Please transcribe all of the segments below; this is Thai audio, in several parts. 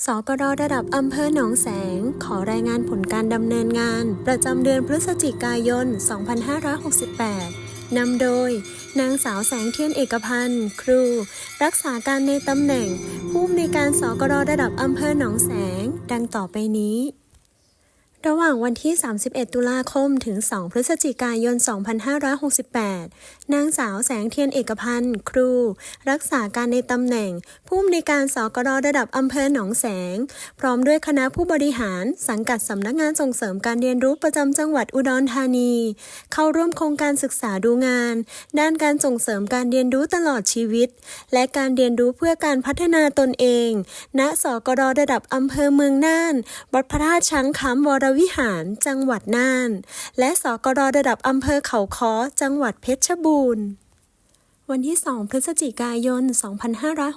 สกรระดับอำเภอหนองแสง ขอรายงานผลการดำเนินงาน ประจำเดือนพฤศจิกายน 2568 นำโดย นางสาวแสงเทียนเอกพันธ์ ครู รักษาการในตำแหน่ง ผู้อำนวยการสกรระดับอำเภอหนองแสง ดังต่อไปนี้ ระหว่างวันที่ 31 ตุลาคม ถึง 2 พฤศจิกายน 2568 นางสาวแสงเทียนเอกพันธ์ ครู รักษาการในตำแหน่ง ผู้อำนวยการสกรระดับอำเภอหนองแสง พร้อมด้วยคณะผู้บริหาร สังกัดสำนักงานส่งเสริมการเรียนรู้ประจำจังหวัดอุดรธานี เข้าร่วมโครงการศึกษาดูงาน ด้านการส่งเสริมการเรียนรู้ตลอดชีวิต และการเรียนรู้เพื่อการพัฒนาตนเอง ณ สกรระดับอำเภอเมืองน่านวัดพระธาตุช้างคำวรวิหาร จังหวัดน่าน และสกรระดับอำเภอเขาค้อ จังหวัดเพชรบูรณ์วันที่ 2 พฤศจิกายน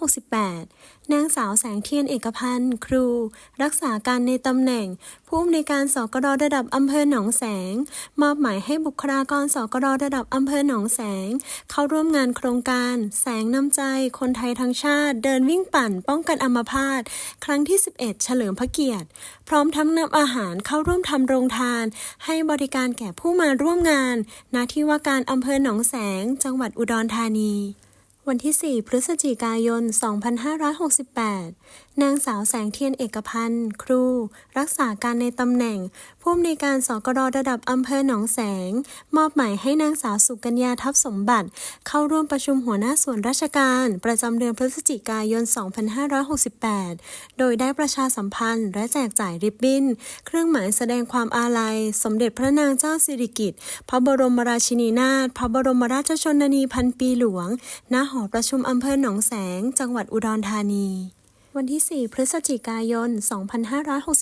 2568 นางสาวแสงเทียนเอกพันธ์ ครู รักษาการในตำแหน่ง ผู้อำนวยการสกรระดับอำเภอหนองแสง มอบหมายให้บุคลากรสกรระดับอำเภอหนองแสง เข้าร่วมงานโครงการ แสงน้ำใจ คนไทยทั้งชาติ เดินวิ่งปั่น ป้องกันอัมพาตครั้งที่ 11 เฉลิมพระเกียรติ พร้อมทั้งนำอาหารเข้าร่วมทำโรงทาน ให้บริการแก่ผู้มาร่วมงานณที่ว่าการอำเภอหนองแสง จังหวัดอุดรธานี วันที่ 4 พฤศจิกายน 2568 นางสาวแสงเทียนเอกพันธ์ ครู รักษาการในตำแหน่ง ผู้อำนวยการสกรระดับอำเภอหนองแสง มอบหมายให้นางสาวสุกัญญาทัพสมบัติ เข้าร่วมประชุมหัวหน้าส่วนราชการ ประจำเดือนพฤศจิกายน 2568 โดยได้ประชาสัมพันธ์ และแจกจ่ายริบบิ้น เครื่องหมายแสดงความอาลัย สมเด็จพระนางเจ้าสิริกิติ์ พระบรมราชินีนาถ พระบรมราชชนนีพันปีหลวง ณหอประชุมอำเภอหนองแสง จังหวัดอุดรธานี วันที่ 4 พฤศจิกายน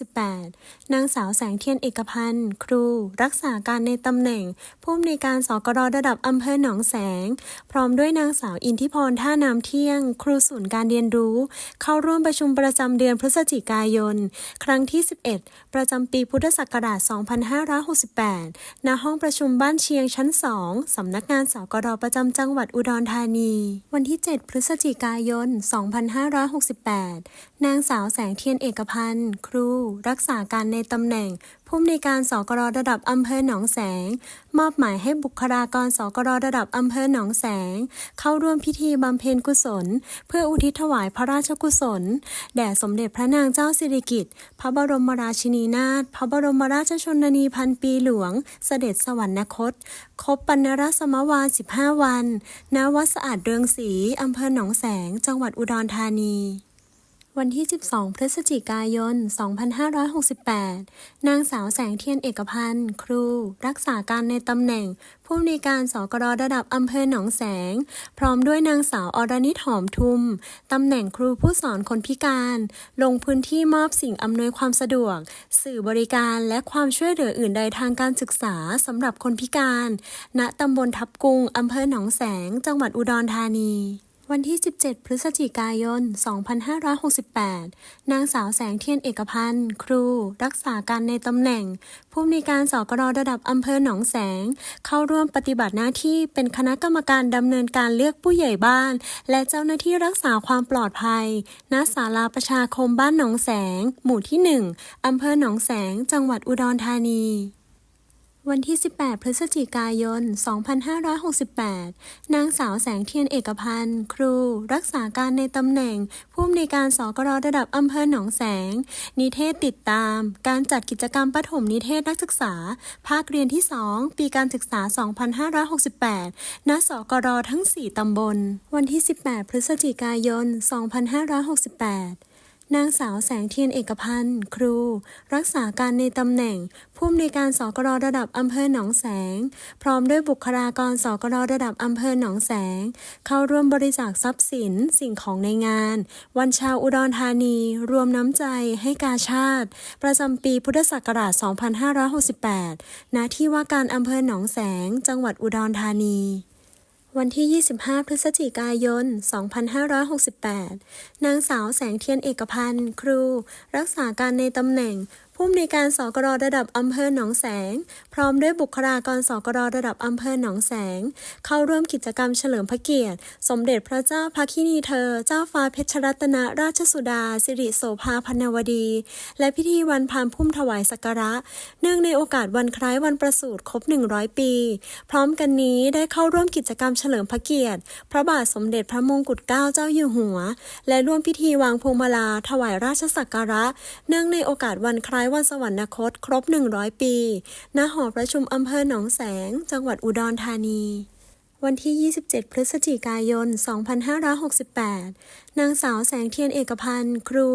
2568 นางสาวแสงเทียนเอกพันธ์ ครู รักษาการในตำแหน่ง ผู้อำนวยการสกรระดับอำเภอหนองแสง พร้อมด้วยนางสาวอินทิพรท่าน้ำเที่ยง ครูศูนย์การเรียนรู้ เข้าร่วมประชุมประจำเดือนพฤศจิกายน ครั้งที่ 11 ประจำปีพุทธศักราช 2568 ณ ห้องประชุมบ้านเชียงชั้น 2 สำนักงานสกรประจำจังหวัดอุดรธานี วันที่ 7 พฤศจิกายน 2568นางสาวแสงเทียนเอกพันธ์ ครู รักษาการในตำแหน่ง ผู้อำนวยการสกรระดับอำเภอหนองแสง มอบหมายให้บุคลากรสกรระดับอำเภอหนองแสง เข้าร่วมพิธีบำเพ็ญกุศล เพื่ออุทิศถวายพระราชกุศล แด่สมเด็จพระนางเจ้าสิริกิติ์พระบรมราชินีนาถพระบรมราชชนนีพันปีหลวง เสด็จสวรรคต ครบปัณรสมวา15 วันณวัดสะอาดเรืองศรีอำเภอหนองแสง จังหวัดอุดรธานี วันที่ 12 พฤศจิกายน 2568 นางสาวแสงเทียนเอกพันธ์ ครู รักษาการในตำแหน่ง ผู้อำนวยการสกรระดับอำเภอหนองแสง พร้อมด้วยนางสาวอรณิหอมทุม ตำแหน่งครูผู้สอนคนพิการ ลงพื้นที่มอบสิ่งอำนวยความสะดวก สื่อบริการและความช่วยเหลืออื่นใดทางการศึกษาสำหรับคนพิการ ณตำบลทับกุงอำเภอหนองแสง จังหวัดอุดรธานี วันที่ 17 พฤศจิกายน 2568 นางสาวแสงเทียนเอกพันธ์ ครู รักษาการในตำแหน่ง ผู้อำนวยการสกรระดับอำเภอหนองแสง เข้าร่วมปฏิบัติหน้าที่เป็นคณะกรรมการดำเนินการเลือกผู้ใหญ่บ้าน และเจ้าหน้าที่รักษาความปลอดภัย ณ ศาลาประชาคมบ้านหนองแสง หมู่ที่ 1อำเภอหนองแสง จังหวัดอุดรธานี วันที่ 18 พฤศจิกายน 2568 นางสาวแสงเทียนเอกพันธ์ ครู รักษาการในตำแหน่ง ผู้อำนวยการสกรระดับอำเภอหนองแสง นิเทศติดตาม การจัดกิจกรรมปฐมนิเทศนักศึกษา ภาคเรียนที่ 2 ปีการศึกษา 2568 ณ สกรทั้ง 4 ตำบล วันที่ 18 พฤศจิกายน 2568 นางสาวแสงเทียนเอกพันธ์ ครู รักษาการในตำแหน่ง ผู้อำนวยการสกรระดับอำเภอหนองแสง พร้อมด้วยบุคลากรสกรระดับอำเภอหนองแสง เข้าร่วมบริจาคทรัพย์สินสิ่งของในงาน วันชาวอุดรธานี รวมน้ำใจให้กาชาติ ประจำปีพุทธศักราช 2568 ณ ที่ว่าการอำเภอหนองแสง จังหวัดอุดรธานี วันที่ 25 พฤศจิกายน 2568 นางสาวแสงเทียนเอกพันธ์ ครู รักษาการในตำแหน่งผู้ผู้อำนวยการสกรระดับอำเภอหนองแสง พร้อมด้วยบุคลากรสกรระดับอำเภอหนองแสง เข้าร่วมกิจกรรมเฉลิมพระเกียรติ สมเด็จพระเจ้าพระคินีเธอ เจ้าฟ้าเพชรรัตนราชสุดา สิริโสภาพันวดี และพิธีวันพานพุ่มถวายสักการะ เนื่องในโอกาสวันคล้ายวันประสูติครบ 100 ปี พร้อมกันนี้ได้เข้าร่วมกิจกรรมเฉลิมพระเกียรติ พระบาทสมเด็จพระมงกุฎเกล้าเจ้าอยู่หัว และร่วมพิธีวางพวงมาลาถวายราชสักการะ เนื่องในโอกาสวันคล้ายวันสวรรคตครบ 100 ปี ณ หอประชุมอำเภอหนองแสง จังหวัดอุดรธานี วันที่ 27 พฤศจิกายน 2568 นางสาวแสงเทียนเอกพันธ์ ครู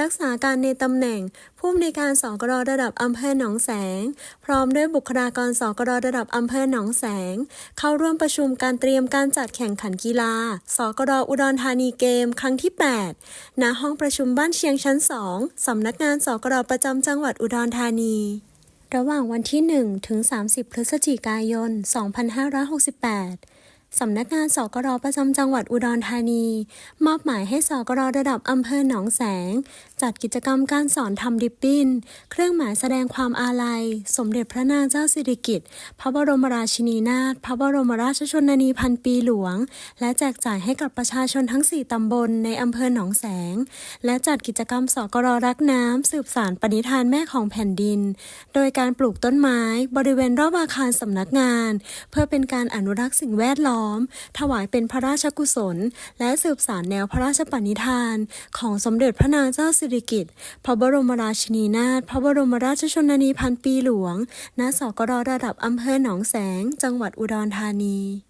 รักษาการในตำแหน่ง ผู้อำนวยการสกรระดับอำเภอหนองแสง พร้อมด้วยบุคลากรสกรระดับอำเภอหนองแสง เข้าร่วมประชุมการเตรียมการจัดแข่งขันกีฬา สกรอุดรธานีเกม ครั้งที่ 8 ณ ห้องประชุมบ้านเชียงชั้น 2 สำนักงานสกรประจำจังหวัดอุดรธานี ระหว่างวันที่ 1 ถึง 30 พฤศจิกายน 2568 สำนักงานสกรประจำจังหวัดอุดรธานี มอบหมายให้สกรระดับอำเภอหนองแสง จัดกิจกรรมการสอนทำริบบิ้น เครื่องหมายแสดงความอาลัย สมเด็จพระนางเจ้าสิริกิติ์พระบรมราชินีนาถพระบรมราชชนนีพันปีหลวง และแจกจ่ายให้กับประชาชนทั้ง 4 ตำบลในอำเภอหนองแสง และจัดกิจกรรมสกรรักน้ำสืบสารปณิธานแม่ของแผ่นดิน โดยการปลูกต้นไม้ บริเวณรอบอาคารสำนักงาน เพื่อเป็นการอนุรักษ์สิ่งแวดล้อมอม ถวายเป็นพระราชกุศล และสืบสารแนวพระราชปณิธาน ของสมเด็จพระนางเจ้าสิริกิติ์พระบรมราชินีนาถพระบรมราชชนนีพันปีหลวง ณ สกรระดับอำเภอหนองแสง จังหวัดอุดรธานี